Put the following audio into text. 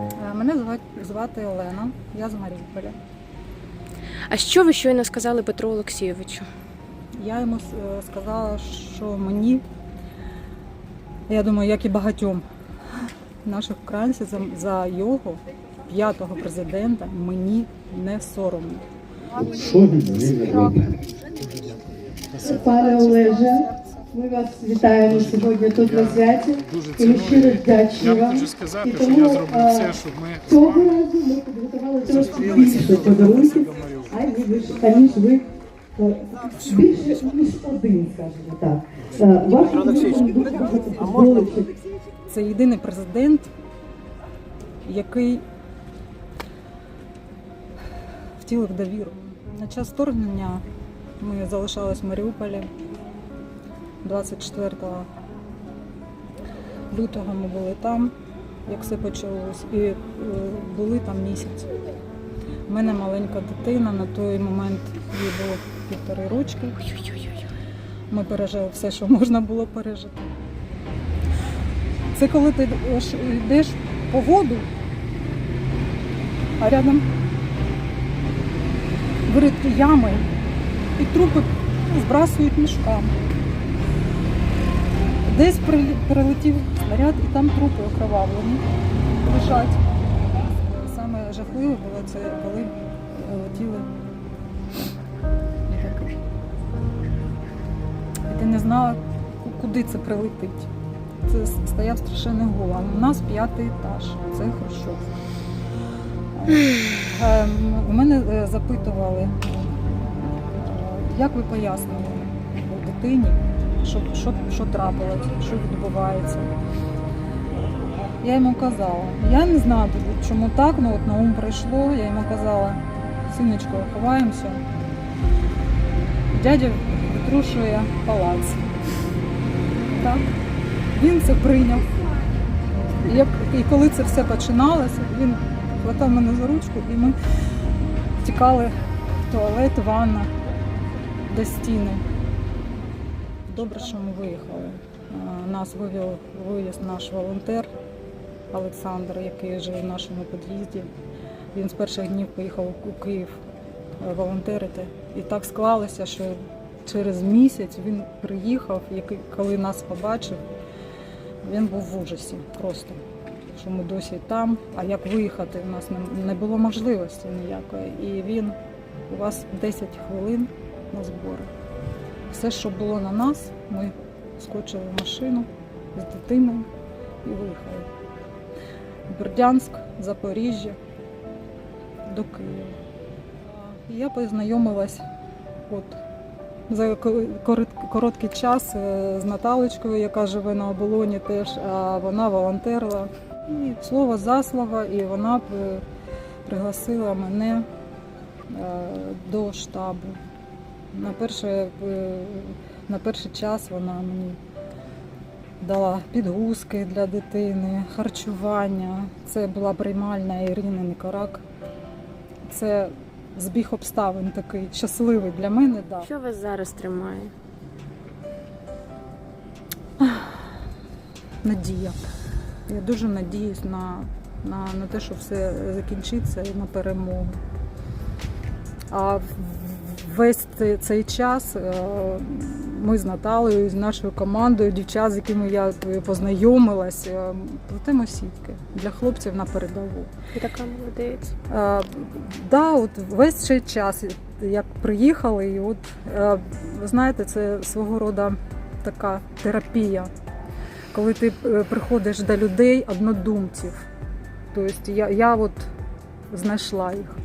Е, Мене звати, звати Олена, я з Маріуполя. А що ви щойно сказали Петру Олексійовичу? Я йому е, сказала, що мені, я думаю, як і багатьом наших українців, за, за його п'ятого президента мені не соромно. Що він мені робить? Пане Олеже, ми вас вітаємо сьогодні тут на святі. Дуже І щиро ціную. вдячні Я вам. хочу сказати, І що я зроблю все, щоб ми Цього разу ми підготували зустрілися більше подарунків, аніж ви- е, більше ніж один, скажімо так. Е, Ваш дуже Це єдиний президент, який втілив довіру. На час вторгнення ми залишались в Маріуполі 24 лютого ми були там, як все почалось, і е, були там місяць. У мене маленька дитина, на той момент їй було півтори рочки. Ми пережили все, що можна було пережити. Це коли ти йдеш, по воду, а рядом вириті ями і трупи збрасують мішками. Десь прилетів снаряд і там трупи окровавлені лежать. Саме жахливе було це, коли летіли літаки. І ти не знала, куди це прилетить. Це стояв страшенний гул. У нас п'ятий етаж. Це Хрущов. Ем, У мене е, запитували, е, як ви пояснили дитині, що, що, що трапилось, що відбувається. Я йому казала, я не знаю, чому так, ну от на ум прийшло, я йому казала, синочко, ховаємося. Дядя витрушує палац. Так. Він це прийняв. І, як, і коли це все починалося, він хватав мене за ручку і ми тікали в туалет, ванна, до стіни. Добре, що ми виїхали. Нас вивів виїзд наш волонтер Олександр, який живе в нашому під'їзді. Він з перших днів поїхав у Київ е, волонтерити. І так склалося, що через місяць він приїхав, коли нас побачив, він був в ужасі просто, що ми досі там. А як виїхати? У нас не було можливості ніякої. І він у вас 10 хвилин на збори. Все, що було на нас, ми скочили в машину з дитиною і виїхали. Бердянськ, Запоріжжя до Києва. Я познайомилась от за короткий час е, з Наталочкою, яка живе на оболоні теж, а вона волонтерила. І слово за слово, і вона е, пригласила мене е, до штабу. На перший, е, на перший час вона мені дала підгузки для дитини, харчування. Це була приймальна Ірини Никорак. Це збіг обставин такий щасливий для мене. Да. Що вас зараз тримає? надія. Я дуже надіюсь на, на, на те, що все закінчиться і на перемогу. А весь цей, час е, ми з Наталею, з нашою командою, дівчат, з якими я познайомилась, е, плетемо сітки для хлопців на передову. Така молодець. Е, да, от весь цей час, як приїхали, і от е, ви знаєте, це свого роду така терапія, коли ти е, приходиш до людей однодумців. Тобто я, я от знайшла їх.